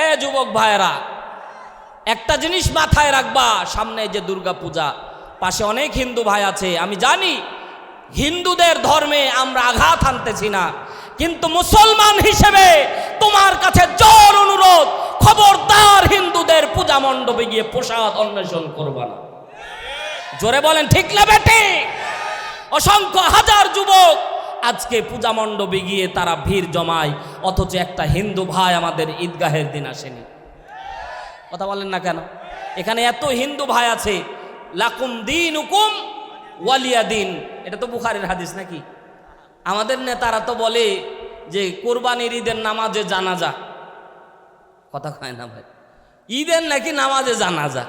এ যুবক ভাইয়েরা, একটা জিনিস মাথায় রাখবা, সামনে যে দুর্গা পূজা পাশে অনেক হিন্দু ভাই আছে, আমি জানি হিন্দুদের ধর্মে আমরা আঘাত আনতেছি না, কিন্তু মুসলমান হিসেবে তোমার কাছে জোর অনুরোধ, খবরদার হিন্দুদের পূজা মণ্ডপে গিয়ে প্রসাদ অন্বেষণ করবা না। জোরে বলেন, ঠিক না বেটে? অসংখ্য হাজার যুবক আজকে পূজা মণ্ডপে গিয়ে তারা ভিড় জমায়, অথচ একটা হিন্দু ভাই আমাদের ঈদগাহের দিন আসেনি। কথা বলেন না কেন? এখানে এত হিন্দু ভাই আছে, লাকুম দিন হুকুম ওয়ালিয়া দিন। এটা তো বুখারের হাদিস নাকি? আমাদের নেতারা তো বলে যে, কোরবানির ঈদের নামাজে জানাজা। কথা কয় না ভাই? ঈদের নাকি নামাজে জানাজা।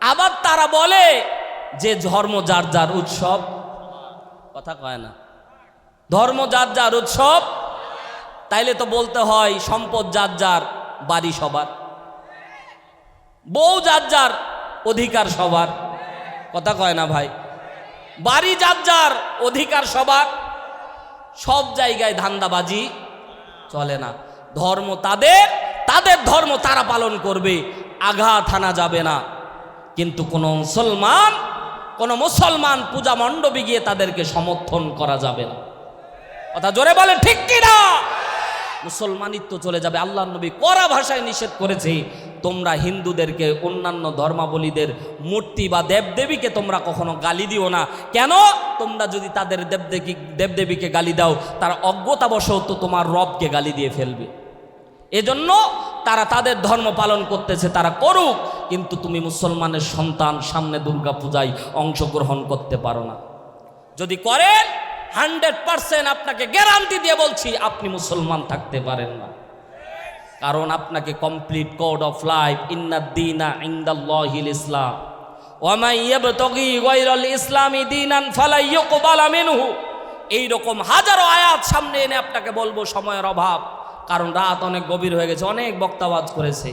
আবার তারা বলে যে, ধর্ম যার যার উৎসব। কথা কয় না। ধর্ম যার যার উৎসব, তাইলে তো বলতে হয় সম্পদ যার যার, বাড়ি সবার। বউ যার যার, অধিকার সবার। কথা কয় না ভাই? বাড়ি যার যার, অধিকার সবার। সব জায়গায় ধান্দাবাজি চলে না। ধর্ম তাদের তাদের ধর্ম তারা পালন করবে। আঘাত আনা যাবে না। কিন্তু কোনো মুসলমান কোনো মুসলমান পূজা মণ্ডপে গিয়ে তাদেরকে সমর্থন করা যাবে না। কথা জোরে বলে ঠিক কিনা? মুসলমানিত্ব চলে যাবে আল্লাহ নবী কড়া ভাষায় নিষেধ করেছে, তোমরা হিন্দুদেরকে, অন্যান্য ধর্মাবলীদের মূর্তি বা দেবদেবীকে তোমরা কখনো গালি দিও না। কেন? তোমরা যদি তাদের দেবদেবী, দেবদেবীকে গালি দাও, তারা অজ্ঞতাবশত তোমার রবকে গালি দিয়ে ফেলবে। এজন্য তারা তাদের ধর্ম পালন করতেছে, তারা করুক, কিন্তু তুমি মুসলমানের সন্তান, সামনে দুর্গা পূজায় অংশগ্রহণ করতে পারো না। যদি করেন হান্ড্রেড পারসেন্ট আপনাকে গ্যারান্টি দিয়ে বলছি, আপনি মুসলমান থাকতে পারেন না। কারণ আপনাকে কমপ্লিট কোড অফ লাইফ ইন্নাদ্দিনা ইন্দাল্লাহিল ইসলাম। ইসলামি দীনান ফালা ইউকবালা মিনহু। এই রকম হাজারো আয়াত সামনে এনে আপনাকে বলব সময়ের অভাব, কারণ রাত অনেক গভীর হয়ে গেছে, অনেক বক্তাবাজ করেছে।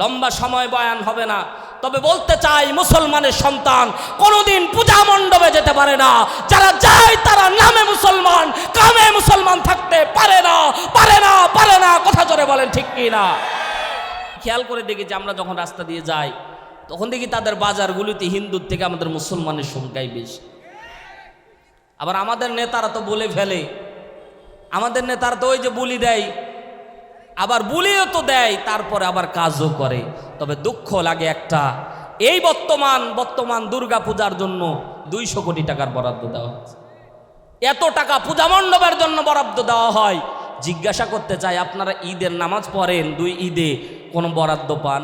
লম্বা সময় বয়ান হবে না তবে বলতে চাই, মুসলমানের সন্তান কোনোদিন পূজা মণ্ডপে যেতে পারে না। যারা যায়, তারা নামে মুসলমান, কামে মুসলমান থাকতে পারে না পারে না পারে না। কথা জোরে বলেন, ঠিক কি না? খেয়াল করে দেখি যে আমরা যখন রাস্তা দিয়ে যাই, তখন দেখি তাদের বাজারগুলিতে হিন্দুর থেকে আমাদের মুসলমানের সংখ্যাই বেশি। আবার আমাদের নেতারা তো বলে ফেলে। আমাদের নেতারা তো ওই যে বলি দেয় আবার বুলিও তো দেয়, তারপরে আবার কাজও করে। তবে দুঃখ লাগে একটা। এই বর্তমান বর্তমান দুর্গা পূজার জন্য দুইশো কোটি টাকার বরাদ্দ দেওয়া হচ্ছে। এত টাকা পূজা মণ্ডপের জন্য বরাদ্দ দেওয়া হয়। জিজ্ঞাসা করতে চাই, আপনারা ঈদের নামাজ পড়েন দুই ঈদে, কোনো বরাদ্দ পান?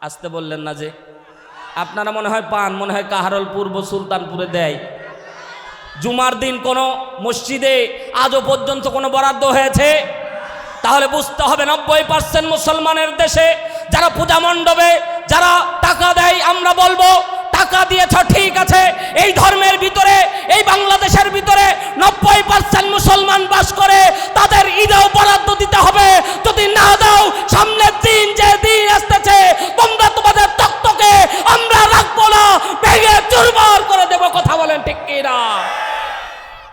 আসতে বললেন না যে। আপনারা মনে হয় পান, মনে হয় কাহারল পূর্ব সুলতানপুরে দেয়। জুমার দিন কোনো মসজিদে আজও পর্যন্ত কোনো বরাদ্দ হয়েছে? তাহলে বুঝতে হবে নব্বই পার্সেন্ট মুসলমানের দেশে যারা পূজা মণ্ডপে, যারা টাকা দেয়, আমরা বলব, টাকা দিয়েছ, ঠিক আছে। এই ধর্মের ভিতরে, এই বাংলাদেশের ভিতরে নব্বই পার্সেন্ট মুসলমান বাস করে, তাদের ঈদেও বরাদ্দ দিতে হবে। যদি না দাও, সামনের দিন যে দিন আসতেছে তোমরা তোমাদের তক্তকে আমরা রাখব না ভেঙে চুরমার করে দেবো কথা বলেন ঠিক কিনা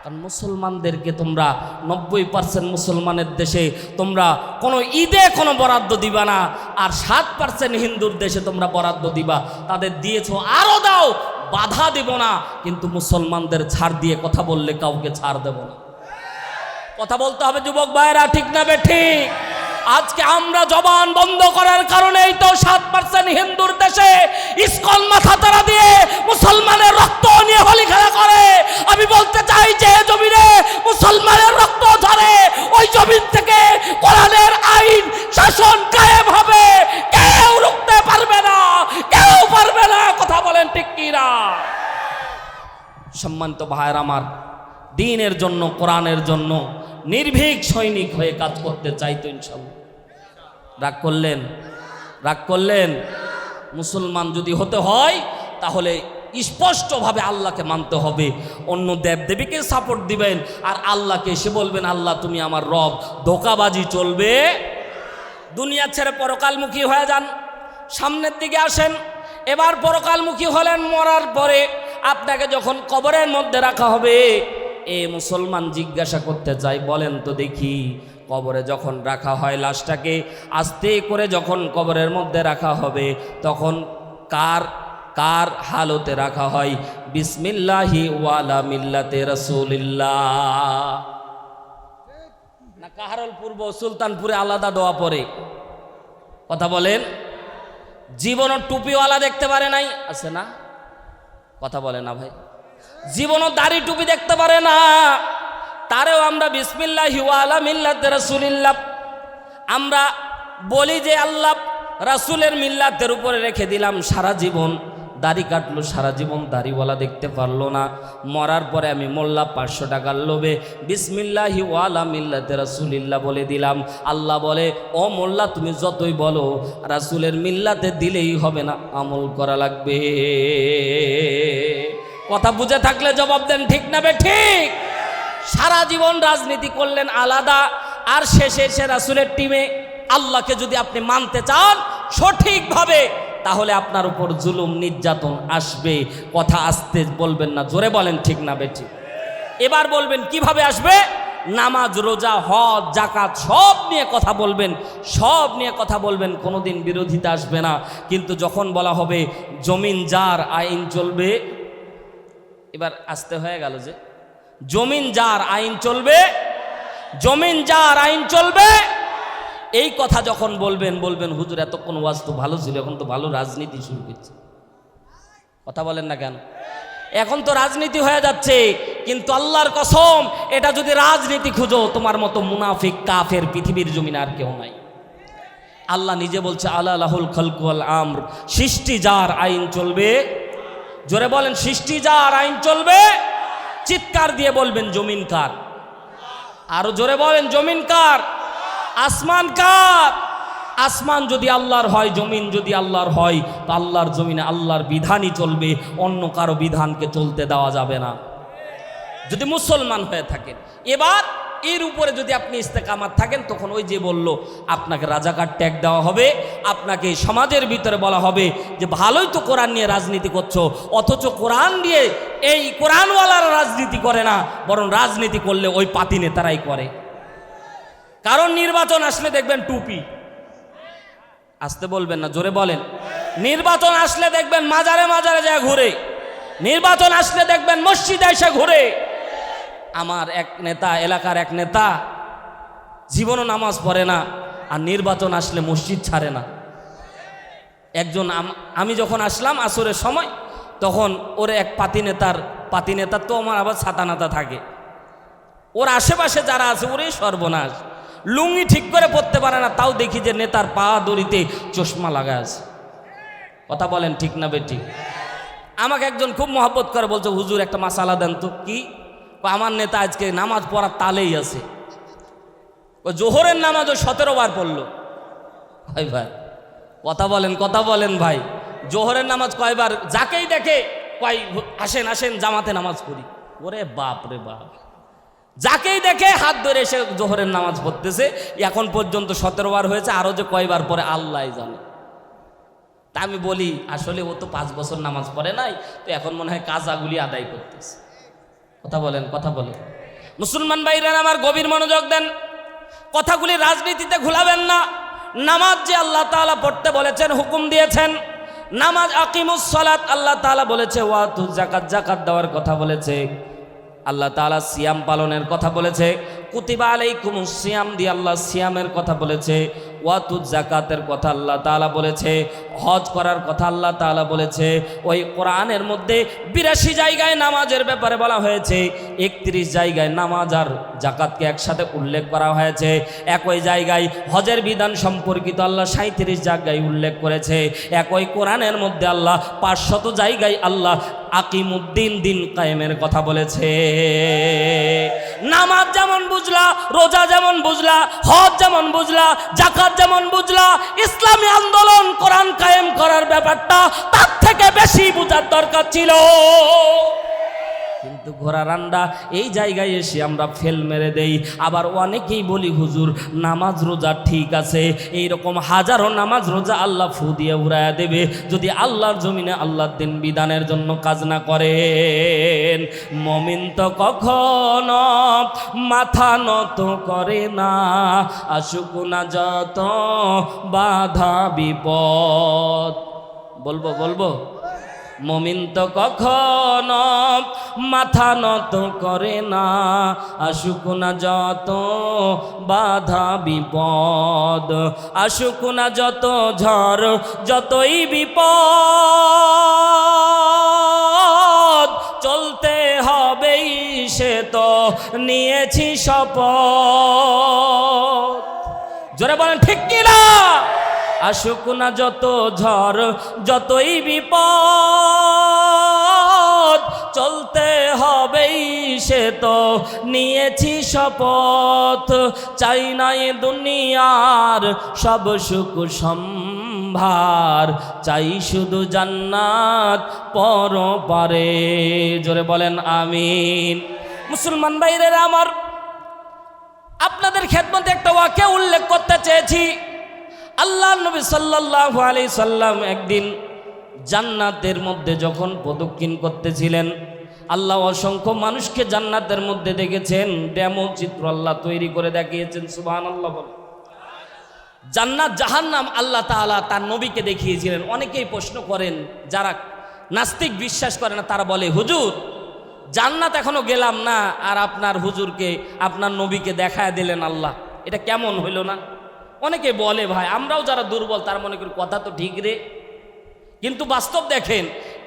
কারণ মুসলমানদেরকে তোমরা নব্বই পার্সেন্ট মুসলমানের দেশে তোমরা কোনো ঈদে কোনো বরাদ্দ দিবা না, আর সাত পার্সেন্ট হিন্দুর দেশে তোমরা বরাদ্দ দিবা। তাদের দিয়েছ আরও দাও, বাধা দেব না, কিন্তু মুসলমানদের ছাড় দিয়ে কথা বললে কাউকে ছাড় দেব না। কথা বলতে হবে যুবক ভাইরা ঠিক না বে, ঠিক? আজকে আমরা জবান বন্ধ করার কারণেই তো সাত পার্সেন্ট হিন্দুর দেশে ইস্কন মাথা তারা দিয়ে মুসলমানের রক্ত নিয়ে হোলি খেলা করে। আমি বলতে চাই যে জমিনে মুসলমানের রক্ত ঝরে, ওই জমিন থেকে কোরআনের আইন শাসন কায়েম হবে। কেউ রুখতে পারবে না, কেউ পারবে না, কথা বলেন ঠিক কিনা? সম্মানিত ভাইয়ের আমার, দিনের জন্য, কোরআনের জন্য নির্ভীক সৈনিক হয়ে কাজ করতে চাইতো ইনশাল্লাহ। রাগ করলেন? রাগ করলেন? মুসলমান যদি হতে হয়, তাহলে স্পষ্টভাবে আল্লাহকে মানতে হবে। অন্য দেবদেবীকে সাপোর্ট দিবেন, আর আল্লাহকে এসে বলবেন, আল্লাহ, তুমি আমার রব, ধোকাবাজি চলবে। দুনিয়া ছেড়ে পরকালমুখী হয়ে যান। সামনের দিকে আসেন। এবার পরকালমুখী হলেন, মরার পরে আপনাকে যখন কবরের মধ্যে রাখা হবে, এ মুসলমান জিজ্ঞাসা করতে চাই বলেন তো দেখি কবরে যখন রাখা হয় লাশটাকে, আস্তে করে যখন কবরের মধ্যে রাখা হবে, তখন কার কার হালতে রাখা হয়? বিসমিল্লাহি ওয়ালা মিল্লাতে রসুলিল্লাহ। না কাহারল পূর্ব সুলতানপুরে আলাদা দোয়া পড়ে। কথা বলেন? জীবনও টুপিওয়ালা দেখতে পারে নাই? আছে না? কথা বলে না ভাই। জীবনও দাড়ি টুপি দেখতে পারে না। তারেও আমরা বিসমিল্লাহ হিওয়ালা মিল্লাতে রসুলিল্লাহ, আমরা বলি যে আল্লাহ রাসুলের মিল্লাতের উপরে রেখে দিলাম সারা জীবন। দাড়ি কাটলো, সারা জীবন দাড়িওয়ালা দেখতে পারল না। মরার পরে আমি মোল্লা পাঁচশো টাকার লোভে বিসমিল্লাহি ওয়ালা মিল্লাতে রাসুলিল্লাহ বলে দিলাম। আল্লাহ বলে, ও মোল্লা, তুমি যতই বলো, রাসুলের মিল্লাতে দিলেই হবে না, আমল করা লাগবে। কথা বুঝে থাকলে জবাব দেন, ঠিক না বে, ঠিক? সারা জীবন রাজনীতি করলেন আলাদা, আর শেষে এসে রাসুলের টিমে আল্লাহকে যদি আপনি মানতে চান সঠিকভাবে, তাহলে আপনার উপর জুলুম, নির্যাতন আসবে। কথা আসতে বলবেন না, জোরে বলেন ঠিক না বেটি এবার বলবেন, কীভাবে আসবে? নামাজ, রোজা, হজ জাকাত সব নিয়ে কথা বলবেন, সব নিয়ে কথা বলবেন, কোনোদিন বিরোধিতা আসবে না। কিন্তু যখন বলা হবে, জমিন যার, আইন চলবে, এবার আসতে হয়ে গেল যে জমিন যার আইন চলবে, জমিন যার আইন চলবে, এই কথা যখন বলবেন বলবেন, হুজুর, এতক্ষণ ওয়াজ তো ভালো ছিল, এখন তো ভালো রাজনীতি শুরু করছে। কথা বলেন না কেন? এখন তো রাজনীতি হয়ে যাচ্ছে, কিন্তু আল্লাহর কসম, এটা যদি রাজনীতি খুঁজো, তোমার মতো মুনাফিক কাফের পৃথিবীর জমিন আর কেউ নাই। আল্লাহ নিজে বলছে আল্লাহ আল্লাহুল খলকুয়াল আমর। সৃষ্টি যার আইন চলবে, জোরে বলেন, সৃষ্টি যার আইন চলবে চিৎকার দিয়ে বলবেন, জমিন কার? আরও জোরে বলেন, জমিন কার? আসমান কার? আসমান যদি আল্লাহর হয়, জমিন যদি আল্লাহর হয়, তো আল্লাহর জমিনে আল্লাহর বিধানই চলবে, অন্য কারও বিধানকে চলতে দেওয়া যাবে না। যদি মুসলমান হয়ে থাকে এবার এর উপরে যদি আপনি ইস্তেকামাত থাকেন, তখন ওই যে বলল, আপনাকে রাজাকার ট্যাগ দেওয়া হবে, আপনাকে সমাজের ভিতরে বলা হবে যে, ভালোই তো কোরআন নিয়ে রাজনীতি করছ, অথচ কোরআন দিয়ে এই কোরআনওয়ালারা রাজনীতি করে না, বরং রাজনীতি করলে ওই পাতি নেতারাই করে। কারণ নির্বাচন আসলে দেখবেন টুপি। আসতে বলবেন না, জোরে বলেন। নির্বাচন আসলে দেখবেন মাজারে মাজারে যায় ঘুরে। নির্বাচন আসলে দেখবেন মসজিদে এসে ঘুরে। আমার এক নেতা, এলাকার এক নেতা, জীবনও নামাজ পড়ে না, আর নির্বাচন আসলে মসজিদ ছাড়ে না। একজন আমি যখন আসলাম আসরের সময়, তখন ওর এক পাতি নেতার পাতি নেতার তো আমার আবার ছাতা নাতা থাকে। ওর আশেপাশে যারা আছে ওরে সর্বনাশ। লুঙ্গি ঠিক করে পড়তে পারে না, তাও দেখি যে নেতার পা দড়িতে চশমা লাগা আছে। কথা বলেন ঠিক না বেটি? আমাকে একজন খুব মহব্বত করে বলছে, হুজুর, একটা মাসালা দেন তো। কি? আমার নেতা আজকে নামাজ পড়ার তালেই আছে। ও জোহরের নামাজও সতেরো বার পড়ল। ভাই ভাই, কথা বলেন কথা বলেন ভাই। জোহরের নামাজ কয়বার? যাকেই দেখে কয়, আসেন আসেন, জামাতে নামাজ পড়ি। ওরে বাপ রে বাপ। যাকেই দেখে হাত ধরে এসে জোহরের নামাজ পড়তেছে, এখন পর্যন্ত সতেরো বার হয়েছে, আরও যে কয়বার পরে আল্লাহ জানে। তা আমি বলি, আসলে ও তো পাঁচ বছর নামাজ পড়ে নাই, তো এখন মনে হয় কাজাগুলি আদায় করতেছে। কথা বলেন কথা বলেন। মুসলমান ভাইরা, আমার গভীর মনোযোগ দেন। কথাগুলি রাজনীতিতে ঘুলাবেন না। নামাজ যে আল্লাহ তাআলা পড়তে বলেছেন, হুকুম দিয়েছেন, নামাজ আকিমুস সালাত, আল্লাহ তাআলা বলেছে ওয়াতু জাকাত জাকাত দেওয়ার কথা বলেছে। আল্লাহ তাআলা সিয়াম পালনের কথা বলেছে। কুতিবা আলাইকুমুস সিয়াম দিয়ে আল্লাহ সিয়ামের কথা বলেছে। ওয়াতু জাকাতের কথা আল্লাহ তাআলা বলেছে। হজ করার কথা আল্লাহ তাআলা বলেছে। ওই কোরআনের মধ্যে বিরাশি জায়গায় নামাজের ব্যাপারে বলা হয়েছে। একত্রিশ জায়গায় নামাজ আর জাকাতকে একসাথে উল্লেখ করা হয়েছে। একই জায়গায় হজের বিধান সম্পর্কিত আল্লাহ সাঁত্রিশ জায়গায় উল্লেখ করেছে। একই কোরআনের মধ্যে আল্লাহ পাঁচশত জায়গায় আল্লাহ আকিমুদ্দিন দিন কায়েমের কথা বলেছে। নামাজ যেমন বুঝলা, রোজা যেমন বুঝলা, হজ যেমন বুঝলা জাকাত যেমন বুঝলা, ইসলামী আন্দোলন কোরআন ব্যাপারটা তার থেকে বেশি বোঝার দরকার ছিল। কিন্তু ঘোড়া রান্ডা, এই জায়গায় এসে আমরা ফেল মেরে দেই। আবার অনেকেই বলি, হুজুর, নামাজ রোজা ঠিক আছে। এই রকম হাজারো নামাজ রোজা আল্লাহ ফু দিয়ে উড়াইয়া দেবে। যদি আল্লাহর জমিনে আল্লাহর দিন বিধানের জন্য কাজ না করেন, মমিন তো কখনো মাথা নত করে না। আসুক না যত বাধা বিপদ। বলব বলব? মমিন তো কখনো মাথা নত করে না, আসুক না যত বাধা বিপদ, আসুক না যত ঝড়, যতই বিপদ, চলতে হবেই সে তো নিয়েছি শপথ। জোরে বলেন, ঠিক কিনা? আসুক না যত ঝড়, যতই বিপদ, চলতে হবেই সে তো। নিয়েছি শপথ, চাই না এ দুনিয়ার সব সুখ সম্ভার। চাই শুধু জান্নাত পর পারে জোরে বলেন, আমিন। মুসলমান বাইরের আমার, আপনাদের খেদমতে একটা ওয়াকে উল্লেখ করতে চেয়েছি। আল্লাহ নবী সাল্লাল্লাহু আলাইহি সাল্লাম একদিন জান্নাতের মধ্যে যখন প্রদক্ষিণ করতেছিলেন, আল্লাহ অসংখ্য মানুষকে জান্নাতের মধ্যে দেখেছেন, ডেমো চিত্র আল্লাহ তৈরি করে দেখিয়েছেন সুবহান আল্লাহ বলে জান্নাত, জাহান্নাম আল্লাহ তাআলা তার নবীকে দেখিয়েছিলেন। অনেকেই প্রশ্ন করেন, যারা নাস্তিক বিশ্বাস করে না, তারা বলে, হুজুর, জান্নাত এখনও গেলাম না, আর আপনার হুজুরকে, আপনার নবীকে দেখায় দিলেন আল্লাহ। এটা কেমন হইল না? অনেকে বলে, ভাই, আমরাও যারা দুর্বল, তার মনে করি কথা তো ঠিক রে। কিন্তু বাস্তব দেখেন,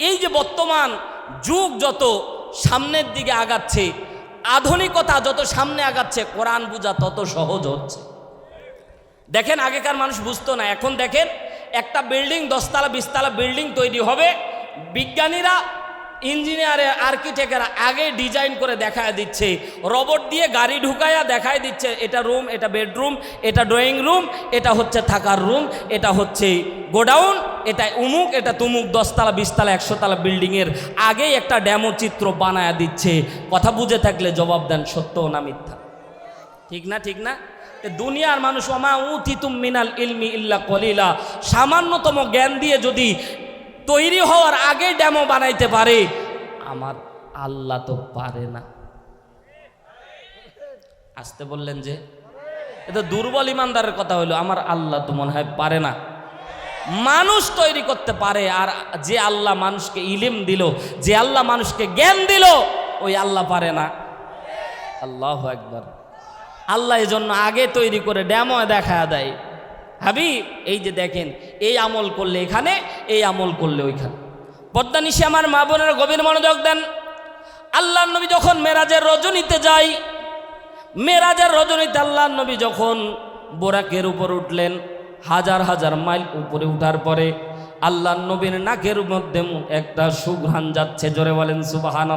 এই যে বর্তমান যুগ যত সামনের দিকে আগাচ্ছে, আধুনিকতা যত সামনে আগাচ্ছে, কোরআন বোঝা তত সহজ হচ্ছে। দেখেন, আগেকার মানুষ বুঝতো না, এখন দেখেন, একটা বিল্ডিং, দশতলা, বিশতলা বিল্ডিং তৈরি হবে, বিজ্ঞানীরা ইঞ্জিনিয়ারে, আর্কিটেক্টরা আগে ডিজাইন করে দেখায় দিচ্ছে। রবট দিয়ে গাড়ি ঢুকায়া দেখায় দিচ্ছে, এটা রুম, এটা বেডরুম, এটা ড্রয়িং রুম, এটা হচ্ছে থাকার রুম, এটা হচ্ছে গোডাউন, এটা উমুক, এটা তুমুক, দশতলা, বিশতলা, একশোতলা বিল্ডিংয়ের আগেই একটা ড্যামো চিত্র বানায়া দিচ্ছে। কথা বুঝে থাকলে জবাব দেন সত্য না মিথ্যা। ঠিক না ঠিক না? দুনিয়ার মানুষ অমা উথিতুম মিনাল ইলমি ইল্লা কলিলা। সামান্যতম জ্ঞান দিয়ে যদি তৈরি হওয়ার আগে ড্যামো বানাইতে পারে। আমার আল্লাহ তো পারে না। আসতে বললেন যে এটা দুর্বল ইমানদারের কথা হলো আমার আল্লাহ তো মনে হয় পারে না। মানুষ তৈরি করতে পারে, আর যে আল্লাহ মানুষকে ইলিম দিল, যে আল্লাহ মানুষকে জ্ঞান দিল, ওই আল্লাহ পারে না। আল্লাহ একবার আল্লাহ এজন্য আগে তৈরি করে ড্যামো দেখা দেয়। হাবিব, এই যে দেখেন, এই আমল করলে এখানে, এই আমল করলে ওইখানে। পদ্মা নিশে আমার মা বোনের গভীর মনোযোগ দেন। আল্লাহ নবী যখন মেরাজের রজনীতে যাই, মেরাজের রজনীতে আল্লাহ নবী যখন বোরাকের উপর উঠলেন, হাজার হাজার মাইল উপরে উঠার পরে আল্লাহ নবীর নাকের মধ্যে একটা সুঘ্রাণ যাচ্ছে, জোরে বলেন সুবাহান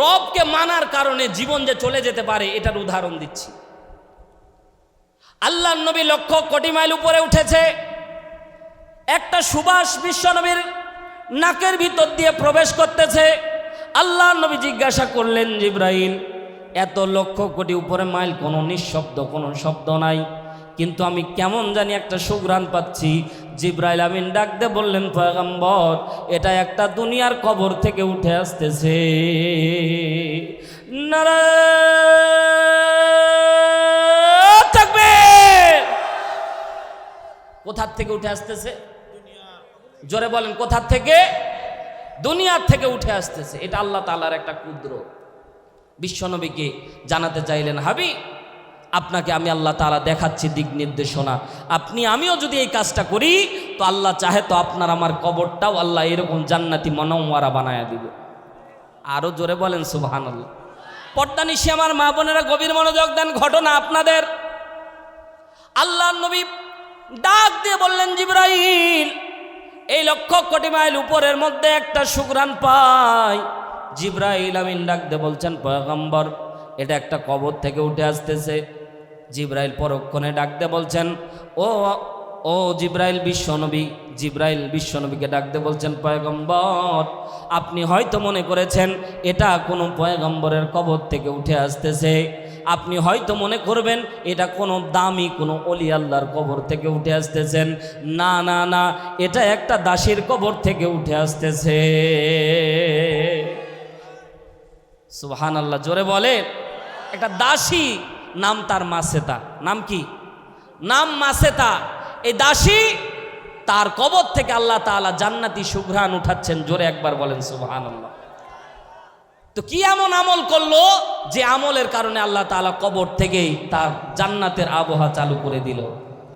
রবকে মানার কারণে জীবন যে চলে যেতে পারে, এটার উদাহরণ দিচ্ছি। আল্লাহ নবী লক্ষ কোটি মাইল উপরে উঠেছে। একটা সুবাস বিশ্বনবীর নাকের ভিতর দিয়ে প্রবেশ করতেছে। আল্লাহ নবী জিজ্ঞাসা করলেন, জিব্রাইল, এত লক্ষ কোটি উপরে মাইল কোনো নিঃশব্দ, কোনো শব্দ নাই। কিন্তু আমি কেমন জানি একটা সুগ্রাণ পাচ্ছি। জিব্রাইল আমিন ডাকতে বললেন, পয়গম্বর, এটা একটা দুনিয়ার কবর থেকে উঠে আসতেছে। নারায়ণ কোথার থেকে উঠে আসতেছে? জোরে বলেন, কোথার থেকে? দুনিয়ার থেকে উঠে আসতেছে। এটা আল্লাহ তালার একটা ক্ষুদ্র বিশ্বনবীকে জানাতে চাইলেন, হাবি, আপনাকে আমি আল্লাহ তালা দেখাচ্ছি দিক নির্দেশনা। আপনি, আমিও যদি এই কাজটা করি, তো আল্লাহ চাহে তো আপনার আমার কবরটাও আল্লাহ এরকম জান্নাতি মনোমারা বানায়া দিবে। আরও জোরে বলেন সুবাহান আল্লাহ পর্দা নিশি আমার মা বোনেরা গভীর মনোযোগ দেন, ঘটনা আপনাদের। আল্লাহ নবী ডাক দিয়ে বললেন, জিব্রাইল, এই লক্ষ কোটি মাইল উপরের মধ্যে একটা সুগ্রাণ পাই। জিব্রাইল আমিন ডাক দিয়ে বলছেন, পয়গম্বর, এটা একটা কবর থেকে উঠে আসতেছে। জিব্রাইল পরক্ষণে ডাক দিয়ে বলছেন, ও ও জিব্রাইল বিশ্বনবী, জিব্রাইল বিশ্বনবীকে ডাকতে বলছেন, পয়গম্বর, আপনি হয়তো মনে করেছেন, এটা কোনো পয়গম্বরের কবর থেকে উঠে আসতেছে। আপনি হয়তো মনে করবেন, এটা কোনো দামি, কোনো অলি আল্লাহর কবর থেকে উঠে আসতেছেন। না না না, এটা একটা দাসীর কবর থেকে উঠে আসতেছে। সুবহান আল্লাহ জোরে বলে একটা দাসী, নাম তার মাসেতা। নাম কি? নাম মাসেতা। এই দাসী তার কবর থেকে আল্লাহ তাআলা জান্নাতি সুঘ্রাণ উঠাচ্ছেন। জোরে একবার বলেন সুবহান আল্লাহ তো কি এমন আমল করল যে আমলের কারণে আল্লাহ তালা কবর থেকেই তার জান্নাতের আবহাওয়া চালু করে দিল?